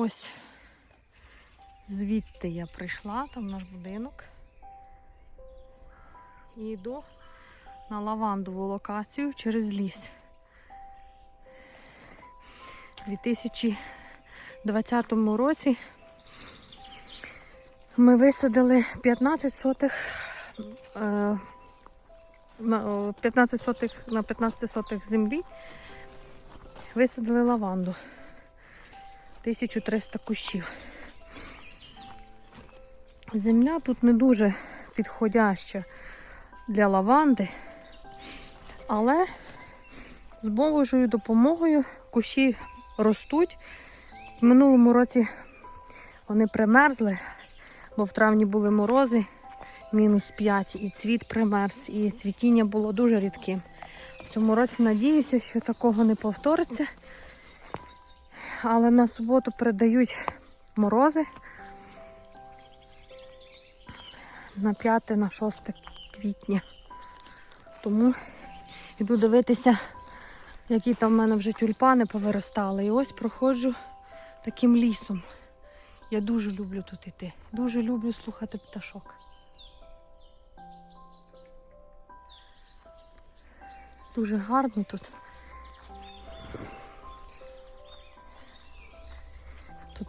Ось звідти я прийшла, там наш будинок. І йду на лавандову локацію через ліс. У 2020 році ми висадили 15 сотих, е, на- о, 15 сотих на 15 сотих землі. Висадили лаванду. 1300 кущів. Земля тут не дуже підходяща для лаванди, але з Божою допомогою кущі ростуть. В минулому році вони примерзли, бо в травні були морози, мінус 5, і цвіт примерз, і цвітіння було дуже рідким. В цьому році надіюся, що такого не повториться. Але на суботу передають морози на 5 на 6 квітня. Тому йду дивитися, які там в мене вже тюльпани повиростали. І ось проходжу таким лісом. Я дуже люблю тут іти. Дуже люблю слухати пташок. Дуже гарно тут.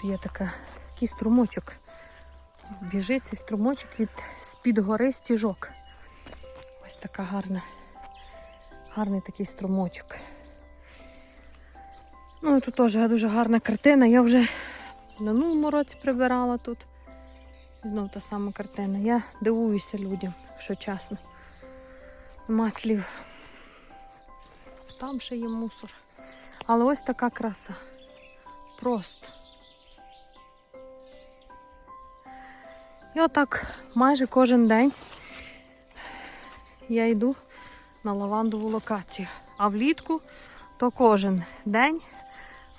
Тут є така, такий струмочок. Біжить цей струмочок від з-під гори стіжок. Ось така гарна, гарний такий струмочок. Ну тут теж дуже гарна картина. Я вже в минулому році прибирала тут. Знов та сама картина. Я дивуюся людям, якщо чесно. Нема слів. Там ще є мусор. Але ось така краса. Просто. І отак майже кожен день я йду на лавандову локацію. А влітку то кожен день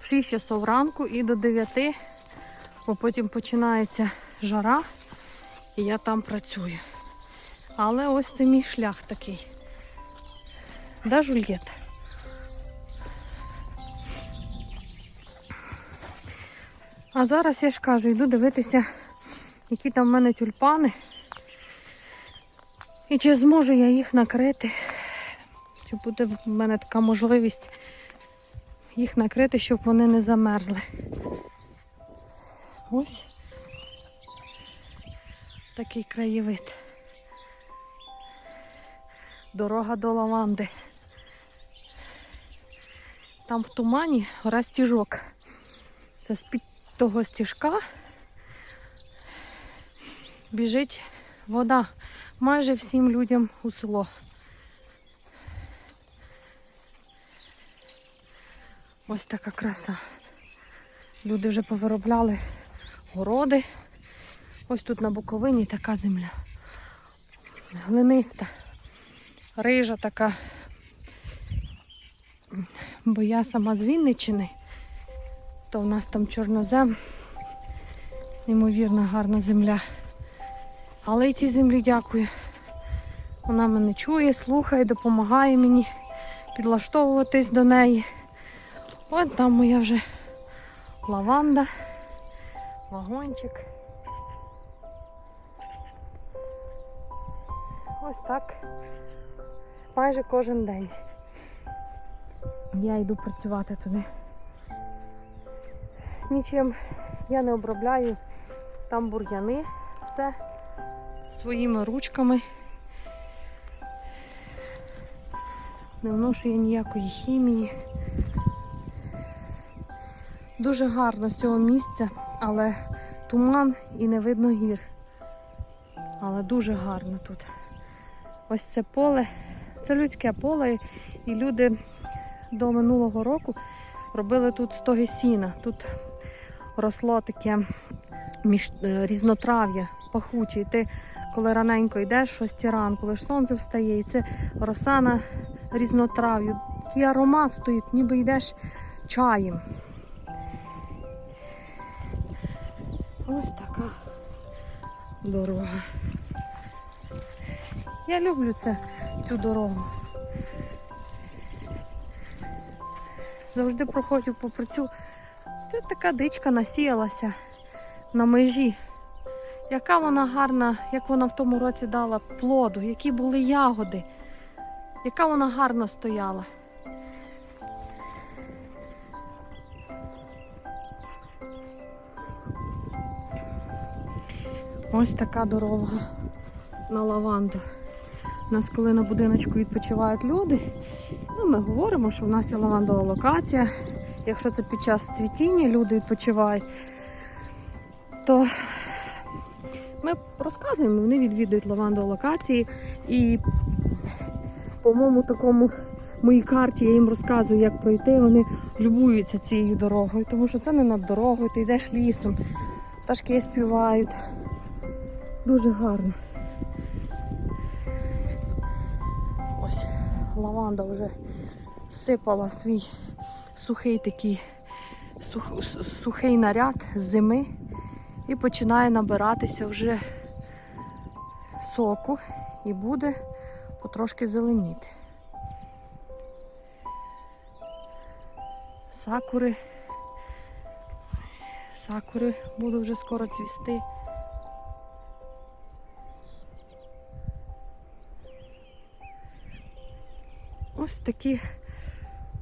в 6 часов ранку і до 9, бо потім починається жара, і я там працюю. Але ось це мій шлях такий. Де Жульєта? А зараз я ж кажу, йду дивитися, які там в мене тюльпани. І чи зможу я їх накрити? Чи буде в мене така можливість їх накрити, щоб вони не замерзли. Ось такий краєвид. Дорога до лаванди. Там в тумані гора стіжок. Це з-під того стіжка біжить вода майже всім людям у село. Ось така краса. Люди вже повиробляли городи. Ось тут на Буковині така земля. Глиниста, рижа така. Бо я сама з Вінниччини, то в нас там чорнозем. Неймовірно гарна земля. Але й цій землі дякую. Вона мене чує, слухає, допомагає мені підлаштовуватись до неї. От там моя вже лаванда, вагончик. Ось так. Майже кожен день. Я йду працювати туди. Нічим я не обробляю. Там бур'яни, все своїми ручками. Не вношу я ніякої хімії. Дуже гарно з цього місця, але туман і не видно гір. Але дуже гарно тут. Ось це поле, це людське поле, і люди до минулого року робили тут стоги сіна. Тут росло таке між, е, різнотрав'я, пахуче. І ти, коли раненько йдеш, шості ранку, коли ж сонце встає, і це роса на різнотрав'ю. Такий аромат стоїть, ніби йдеш чаєм. Ось така дорога. Я люблю це, цю дорогу. Завжди проходжу попри цю Це така дичка насіялася на межі. Яка вона гарна, як вона в тому році дала плоду, які були ягоди, яка вона гарно стояла. Ось така дорога на лаванду. У нас, коли на будиночку відпочивають люди, ну, ми говоримо, що в нас є лавандова локація. Якщо це під час цвітіння люди відпочивають, то ми розказуємо, вони відвідують лавандову локації. І по моєму такому моїй карті я їм розказую, як пройти. Вони любуються цією дорогою, тому що це не над дорогою, ти йдеш лісом, пташки співають. Дуже гарно. Ось лаванда вже сипала свій сухий такий сух, сухий наряд зими і починає набиратися вже соку і буде потрошки зеленіти. Сакури. Сакури будуть вже скоро цвісти. Ось такі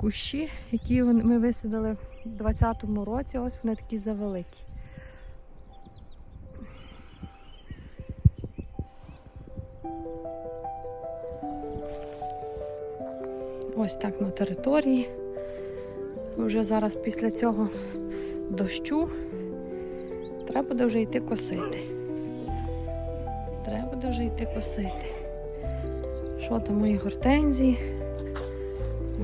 кущі, які ми висадили в 20-му році, ось вони такі завеликі. Ось так на території. Вже зараз після цього дощу треба буде вже йти косити. Треба буде вже йти косити. Що там мої гортензії?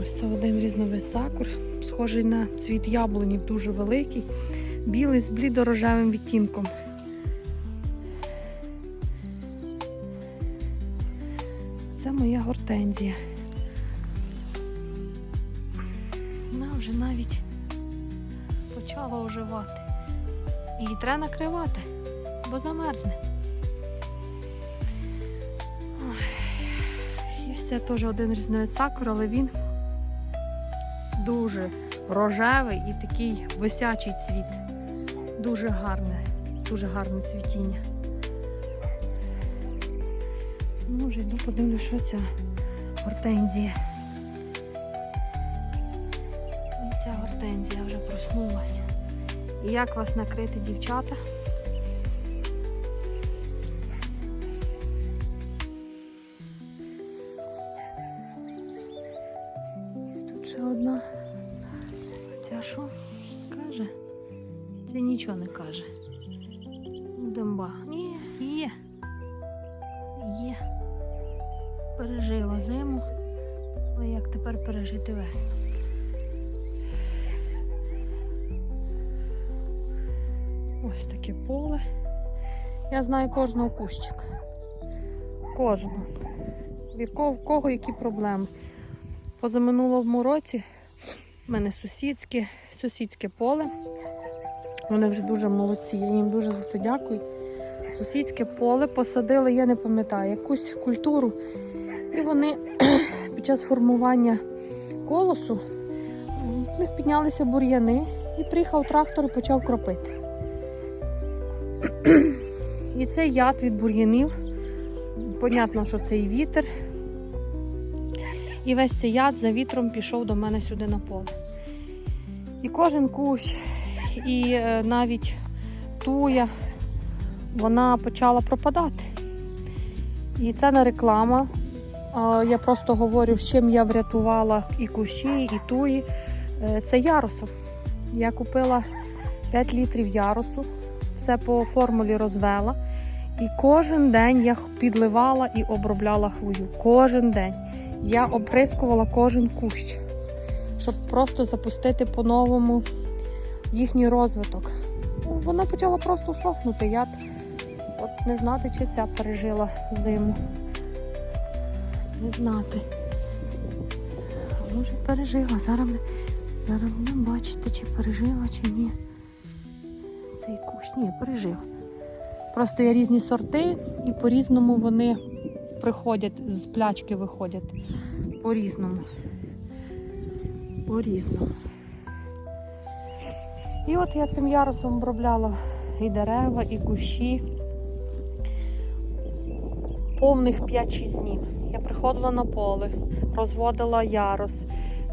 Ось це один різновид сакур, схожий на цвіт яблунів, дуже великий, білий з блідорожевим відтінком. Це моя гортензія. Оживати. Її треба накривати, бо замерзне. Є це теж один різновид сакур, але він дуже рожевий і такий висячий цвіт. Дуже гарне, дуже гарне цвітіння. Ну, вже йду подивлюсь, що ця гортензія. І ця гортензія вже проснулася. Як вас накрити, дівчата? Знаю кожного кущика. Кожного. В кого які проблеми. Позаминулому році в мене сусідське, сусідське поле. Вони вже дуже молодці. Я їм дуже за це дякую. Сусідське поле посадили, я не пам'ятаю, якусь культуру. І вони під час формування колосу в них піднялися бур'яни і приїхав трактор і почав кропити. І це яд від бур'янів. Понятно, що це і вітер. І весь цей яд за вітром пішов до мене сюди на поле. І кожен кущ, і е, навіть туя, вона почала пропадати. І це не реклама. Я просто говорю, з чим я врятувала і кущі, і туї. Е, Це ярусом. Я купила 5 літрів ярусу, все по формулі розвела. І кожен день я підливала і обробляла хвою. Кожен день. Я оприскувала кожен кущ, щоб просто запустити по-новому їхній розвиток. Вона почала просто сохнути. Я от не знати, чи ця пережила зиму. Не знати. Може пережила. Зараз, не- зараз будемо бачити, чи пережила, чи ні. Цей кущ. Ні, пережив. Просто є різні сорти, і по-різному вони приходять, з плячки виходять. По-різному. По-різному. І от я цим ярусом обробляла і дерева, і кущі. Повних 5-6 днів. Я приходила на поле, розводила ярус,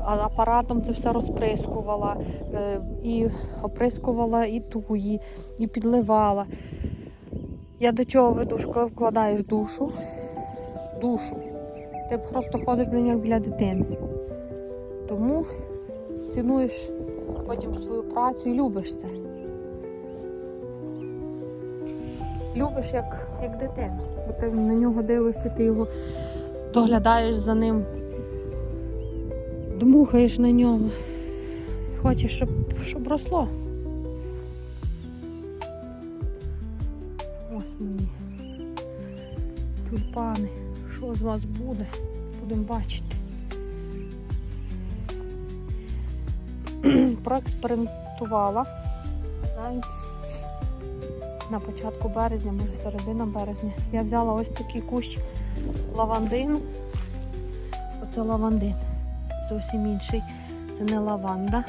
апаратом це все розприскувала, е, і оприскувала і туї, і підливала. Я до чого веду, що коли вкладаєш душу, душу, ти просто ходиш біля нього біля дитини. Тому цінуєш потім свою працю і любиш це. Любиш як, як дитину. Бо ти на нього дивишся, ти його доглядаєш за ним, дмухаєш на нього. Хочеш, щоб, щоб росло. З вас буде? Будемо бачити. Проекспериментувала. На початку березня, може середина березня. Я взяла ось такий кущ лавандину. Оце лавандин. Зовсім інший. Це не лаванда.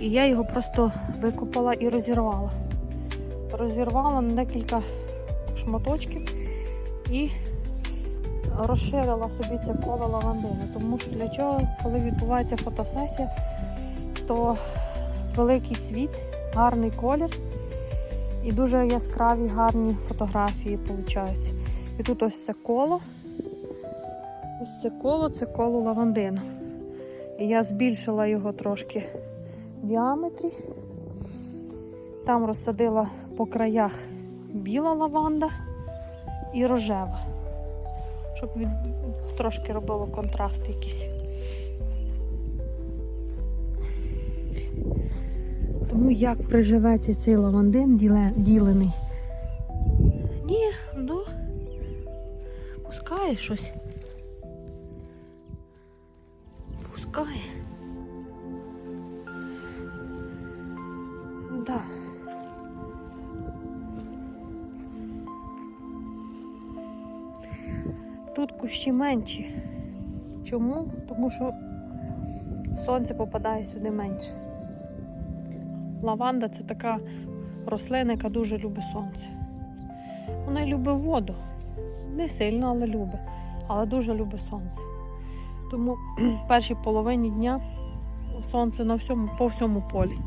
І я його просто викопала і розірвала. Розірвала на декілька шматочків і розширила собі це коло лавандини. Тому що для чого, коли відбувається фотосесія, то великий цвіт, гарний колір і дуже яскраві, гарні фотографії получаються. І тут ось це коло. Ось це коло, це коло лавандину. І я збільшила його трошки в діаметрі. Там розсадила по краях біла лаванда і рожева, щоб від... трошки робило контраст якийсь. Тому як приживеться цей лавандин ділений? Ні, ну пускає щось. Менші. Чому? Тому що сонце попадає сюди менше. Лаванда це така рослина, яка дуже любить сонце. Вона любить воду. Не сильно, але любить. Але дуже любить сонце. Тому в першій половині дня сонце на всьому, по всьому полі.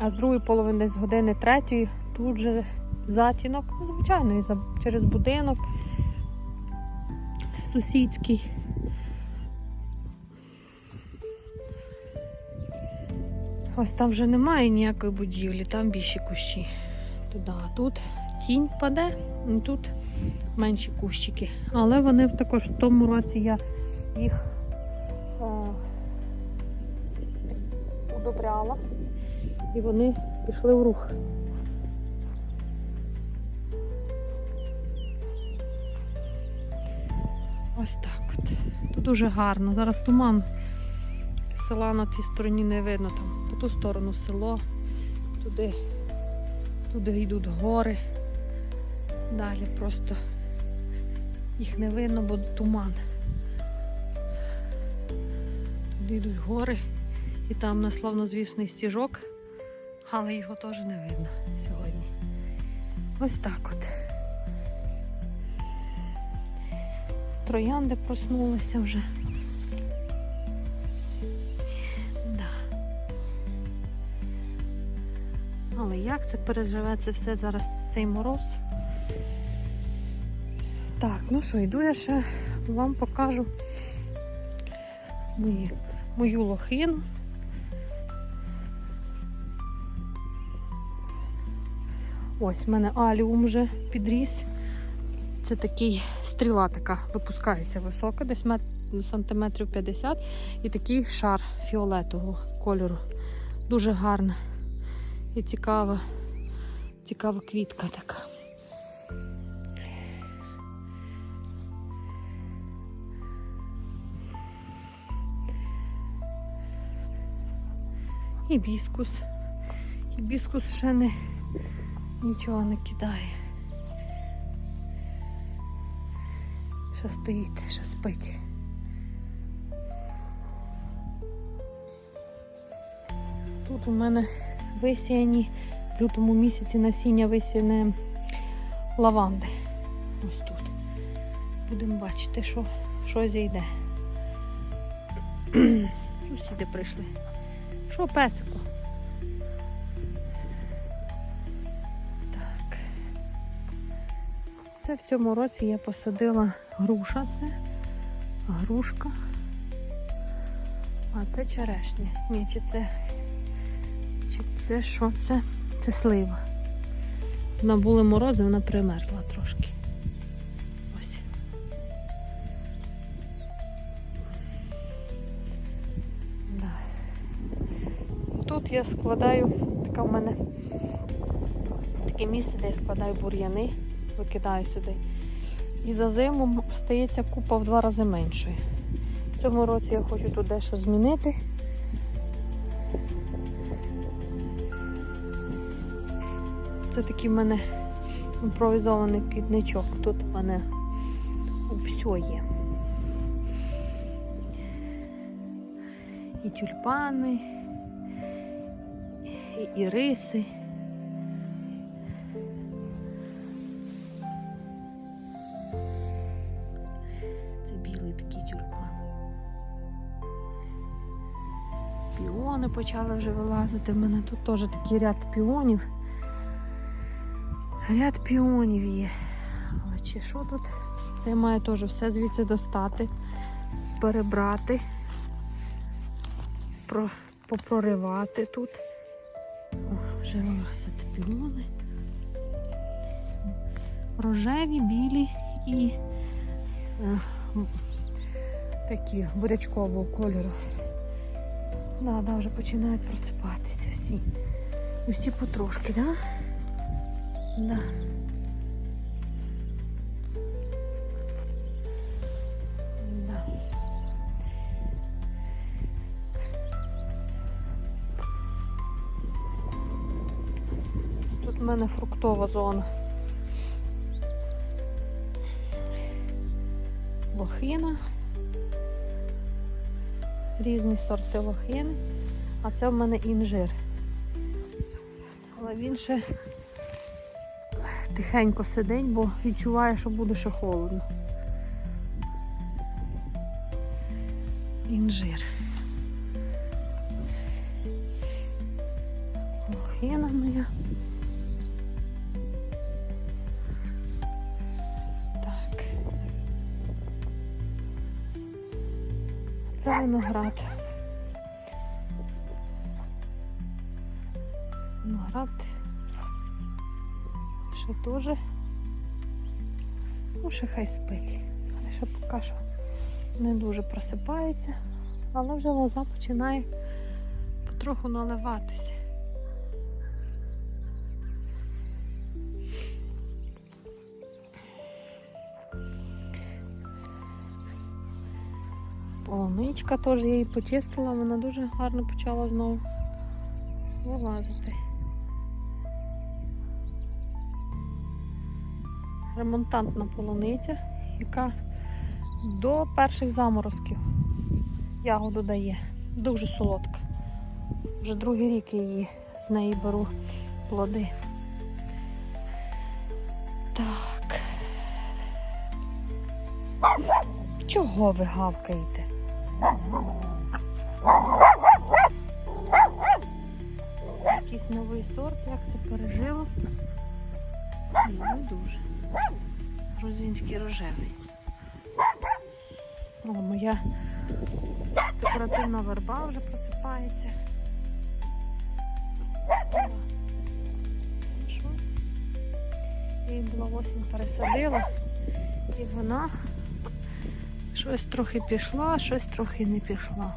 А з другої половини десь години третьої тут же затінок, ну, звичайно, і через будинок сусідський. Ось там вже немає ніякої будівлі, там більші кущі. Туди. Тут тінь паде, і тут менші кущики. Але вони також в тому році я їх е, удобряла і вони пішли в рух. Ось так от. Тут дуже гарно. Зараз туман. Села на тій стороні не видно. Там по ту сторону село, туди, туди йдуть гори. Далі просто їх не видно, бо туман. Туди йдуть гори і там славнозвісний стіжок, але його теж не видно сьогодні. Ось так от. Троянди проснулися вже. Да. Але як це переживе це все зараз цей мороз? Так, ну що, йду я ще вам покажу мої, мою лохину. Ось в мене аліум вже підріс. Це такий стріла така випускається висока, десь мет, сантиметрів 50 і такий шар фіолетового кольору. Дуже гарна і цікава, цікава квітка така. Гібіскус. Гібіскус ще не нічого не кидає. Ще стоїть, ще спить. Тут у мене висіяні в лютому місяці насіння висіяне лаванди. Ось тут. Будемо бачити, що, що зійде. Сусіди прийшли. Що, песику? Це в цьому році я посадила груша. Це грушка. А це черешня. Ні, чи це. Чи це що це? Це слива. Вона були морози, вона примерзла трошки. Ось. Тут я складаю, така в мене таке місце, де я складаю бур'яни, викидаю сюди. І за зиму стається купа в два рази меншою. В цьому році я хочу тут дещо змінити. Це такий в мене імпровізований квітничок. Тут в мене все є. І тюльпани, і іриси. Почали вже вилазити. У мене тут теж такий ряд піонів. Ряд піонів є. Але чи що тут? Це я маю теж все звідси достати, перебрати, про, попроривати тут. О, вже вилазять піони. Рожеві, білі і е, такі бурячкового кольору. Да, да, вже починають просипатися всі. Усі потрошки. Да? Да. Да. Тут в мене фруктова зона. Лохина. Різні сорти лохини. А це в мене інжир. Але він ще тихенько сидить, бо відчуває, що буде ще холодно. Інжир. Ще хай спить. Ще поки що не дуже просипається, але вже лоза починає потроху наливатися. Полуничка теж я її почистила, вона дуже гарно почала знову вилазити. Ремонтантна полуниця, яка до перших заморозків ягоду дає. Дуже солодка. Вже другий рік її з неї беру плоди. Так. Чого ви гавкаєте? Якийсь новий сорт, як це пережило. Не дуже. Грузинський рожевий. О, моя декоративна верба вже просипається. Її була осінь пересадила, і вона щось трохи пішла, щось трохи не пішла.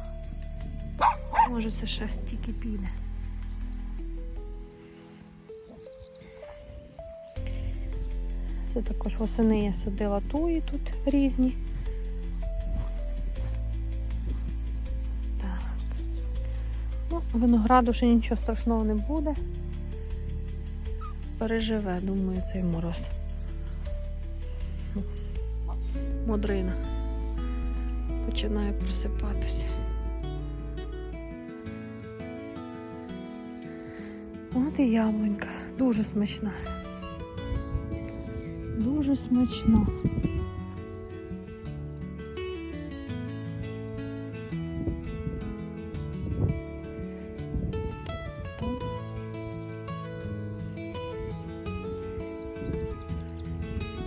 Може це ще тільки піде. Це також восени я садила туї тут різні. Так. Ну, винограду ще нічого страшного не буде. Переживе, думаю, цей мороз. Модрина. Починає просипатися. От і яблунька. Дуже смачна. Дуже смачно.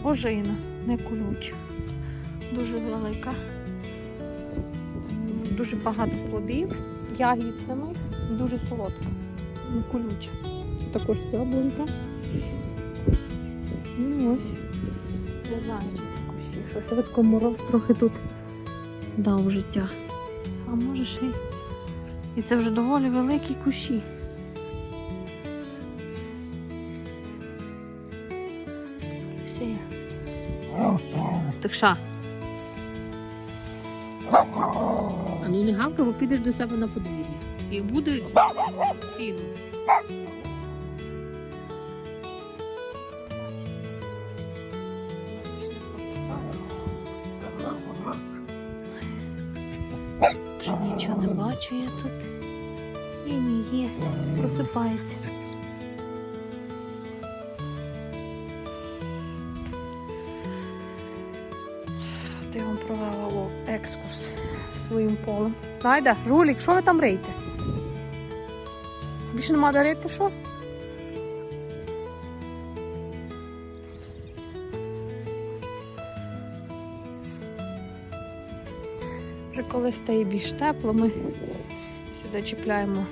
Ожина, не колюча. Дуже велика. Дуже багато плодів, ягід самих, дуже солодка, не колюча. Також яблунька. Ну ось. Знаю, чи це кущі. Що швидко мороз трохи тут дав життя. А може ще й. І це вже доволі великі кущі. Так що? А ну не гавка, бо підеш до себе на подвір'я. І буде фільм. Бачу я тут. Ні, ні, є. Просипається. Я вам провела екскурс своїм полем. Найда, жулік, що ви там рейте? Більше нема де рити, що? Вже коли стає більш тепло, ми сюди чіпляємо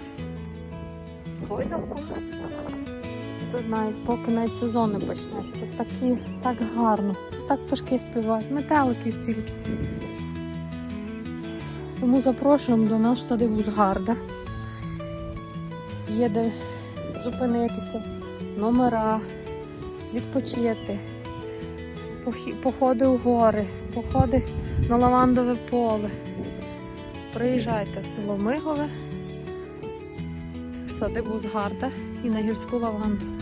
гойдалку. Тут навіть поки навіть сезон не почнеться. Тут такі, так гарно. Так пташки співають, метелики тільки. Тому запрошуємо до нас в садибу з Гарда. Є де зупинитися, номера, відпочити, походи у гори, походи на лавандове поле. Приїжджайте в село Мигове, в садибу з Гарда і на гірську лаванду.